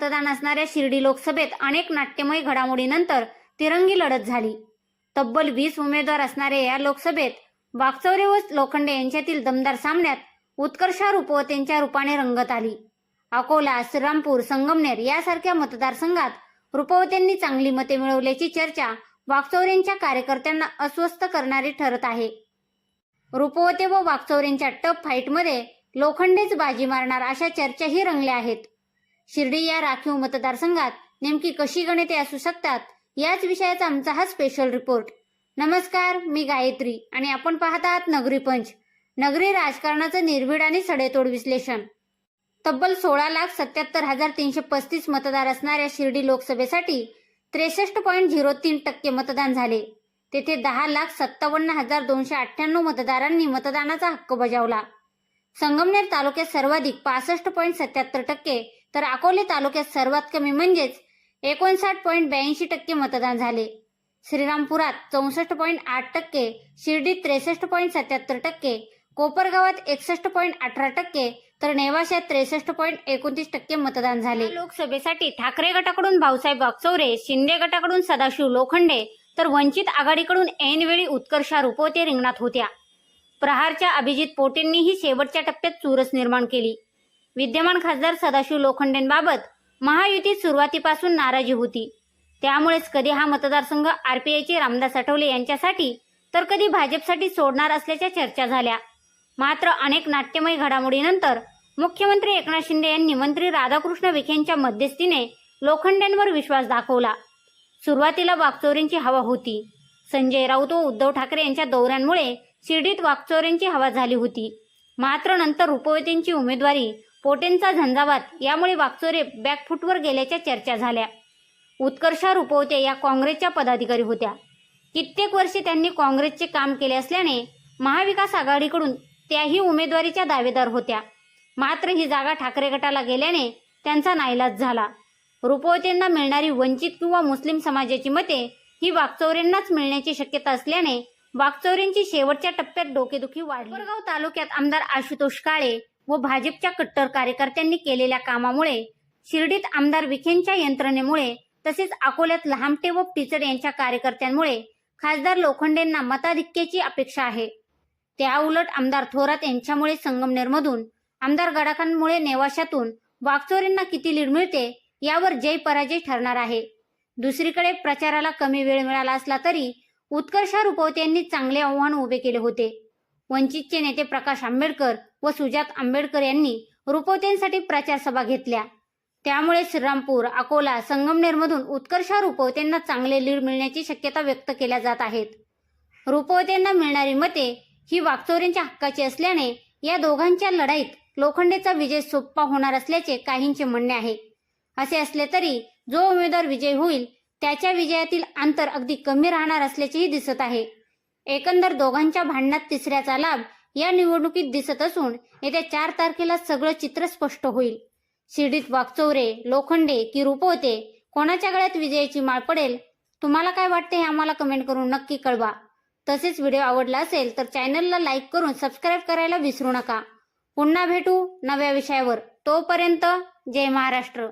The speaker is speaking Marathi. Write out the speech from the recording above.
मतदान असणाऱ्या शिर्डी लोकसभेत अनेक नाट्यमय घडामोडीनंतर तिरंगी लढत झाली. तब्बल वीस उमेदवार असणाऱ्या या लोकसभेत वाकचौरे व लोखंडे यांच्यातील दमदार सामन्यात उत्कर्षा रूपवतेंच्या रूपाने रंगत आली. अकोला श्रीरामपूर संगमनेर यासारख्या मतदारसंघात रुपवतेंनी चांगली मते मिळवल्याची चर्चा वाकचौरेंच्या कार्यकर्त्यांना अस्वस्थ करणारी ठरत आहे. रुपवते व वाकचौरेंच्या टप फाईटमध्ये लोखंडेच बाजी मारणार अशा चर्चाही रंगल्या आहेत. शिर्डी या राखीव मतदारसंघात नेमकी कशी गणिते असू शकतात याच विषयाचा आमचा हा स्पेशल रिपोर्ट नमस्कार मी गायत्री आणि आपण पाहत आहात नगरी पंच. नगरी राजकारणाचं निर्भीड आणि सडेतोड विश्लेषण. तब्बल सोळा लाख सत्याहत्तर हजार तीनशे पस्तीस मतदार असणाऱ्या शिर्डी लोकसभेसाठी त्रेसष्ट पॉईंट झिरो तीन टक्के मतदान झाले. तेथे दहा लाख सत्तावन्न हजार दोनशे अठ्ठ्याण्णव मतदारांनी मतदानाचा हक्क बजावला. संगमनेर तालुक्यात सर्वाधिक पासष्ट पॉईंट सत्याहत्तर टक्के तर अकोले तालुक्यात सर्वात कमी म्हणजेच एकोणसाठ पॉईंट ब्याऐंशी टक्के मतदान झाले. श्रीरामपुरात चौसष्ट पॉईंट आठ टक्के शिर्डीत त्रेसष्ट पॉईंट सत्याहत्तर टक्के कोपरगावात एकसष्ट पॉईंट अठरा टक्के तर नेवाशात त्रेसष्ट पॉईंट एकोणतीस टक्के मतदान झाले. लोकसभेसाठी ठाकरे गटाकडून भाऊसाहेब वागचौरे शिंदे गटाकडून सदाशिव लोखंडे तर वंचित आघाडीकडून ऐनवेळी उत्कर्षा रुपवते रिंगणात होत्या. प्रहारच्या अभिजित पोटेंनीही शेवटच्या टप्प्यात चुरस निर्माण केली. विद्यमान खासदार सदाशिव लोखंडेंबाबत महायुतीत सुरुवातीपासून नाराजी होती. त्यामुळेच कधी हा मतदारसंघ आरपीआयचे रामदास आठवले यांच्यासाठी तर कधी भाजपसाठी सोडणार असल्याच्या चर्चा झाल्या. मात्र अनेक नाट्यमय घडामोडीनंतर मुख्यमंत्री एकनाथ शिंदे यांनी मंत्री राधाकृष्ण विखेंच्या मध्यस्थीने लोखंडेंवर विश्वास दाखवला. सुरुवातीला वाकचोरींची हवा होती. संजय राऊत व उद्धव ठाकरे यांच्या दौऱ्यांमुळे शिर्डीत वाकचोरेंची हवा झाली होती. मात्र नंतर रुपवतेंची उमेदवारी पोटेंचा झंझावात. यामुळे वाकचोरे बॅकफूटवर गेल्याच्या चर्चा झाल्या. उत्कर्षा रुपवते या काँग्रेसच्या पदाधिकारी होत्या. कित्येक वर्षे त्यांनी काँग्रेसचे काम केले असल्याने महाविकास आघाडीकडून त्याही उमेदवारीच्या दावेदार होत्या. मात्र ही जागा ठाकरे गटाला गेल्याने त्यांचा नाईलाज झाला. रुपवतेंना मिळणारी वंचित किंवा मुस्लिम समाजाची मते ही वाकचौरेंनाच मिळण्याची शक्यता असल्याने वाकचौरेंची शेवटच्या टप्प्यात डोकेदुखी वाढली. कोरगाव तालुक्यात आमदार आशुतोष काळे व भाजपच्या कट्टर कार्यकर्त्यांनी केलेल्या कामामुळे शिर्डीत आमदार विखेंच्या यंत्रणेमुळे तसेच अकोल्यात लहामटे व पिचड यांच्या कार्यकर्त्यांमुळे खासदार लोखंडेंना मताधिक्याची अपेक्षा आहे. त्याउलट आमदार थोरात यांच्यामुळे संगमनेरमधून आमदार गडाखांमुळे नेवाशातून वाकचोरेंना किती लीड मिळते यावर जय पराजय ठरणार आहे. दुसरीकडे प्रचाराला कमी वेळ मिळाला असला तरी उत्कर्षा रुपवते यांनी चांगले आव्हान उभे केले होते. वंचितचे नेते प्रकाश आंबेडकर व सुजात आंबेडकर यांनी रुपवतेंसाठी प्रचार सभा घेतल्या. त्यामुळे श्रीरामपूर अकोला संगमनेरमधून उत्कर्षा रुपवतेंना चांगले लीड मिळण्याची शक्यता व्यक्त केल्या जात आहेत. रुपवतेंना मिळणारी मते ही वाकचोरेंच्या हक्काची असल्याने या दोघांच्या लढाईत लोखंडेचा विजय सोप्पा होणार असल्याचे काहींचे म्हणणे आहे. असे असले तरी जो उमेदवार विजय होईल त्याच्या विजयातील अंतर अगदी कमी राहणार असल्याचेही दिसत आहे. एकंदर दोघांच्या भांडणात तिसऱ्याचा लाभ या निवडणुकीत दिसत असून येत्या चार तारखेला सगळं चित्र स्पष्ट होईल. शिर्डीत वाकचौरे लोखंडे की रुपवते कोणाच्या गळ्यात विजयाची माळ पडेल? तुम्हाला काय वाटते हे आम्हाला कमेंट करून नक्की कळवा. तसेच व्हिडिओ आवडला असेल तर चॅनलला लाईक करून सबस्क्राईब करायला विसरू नका. पुन्हा भेटू नव्या विषयावर. तोपर्यंत जय महाराष्ट्र.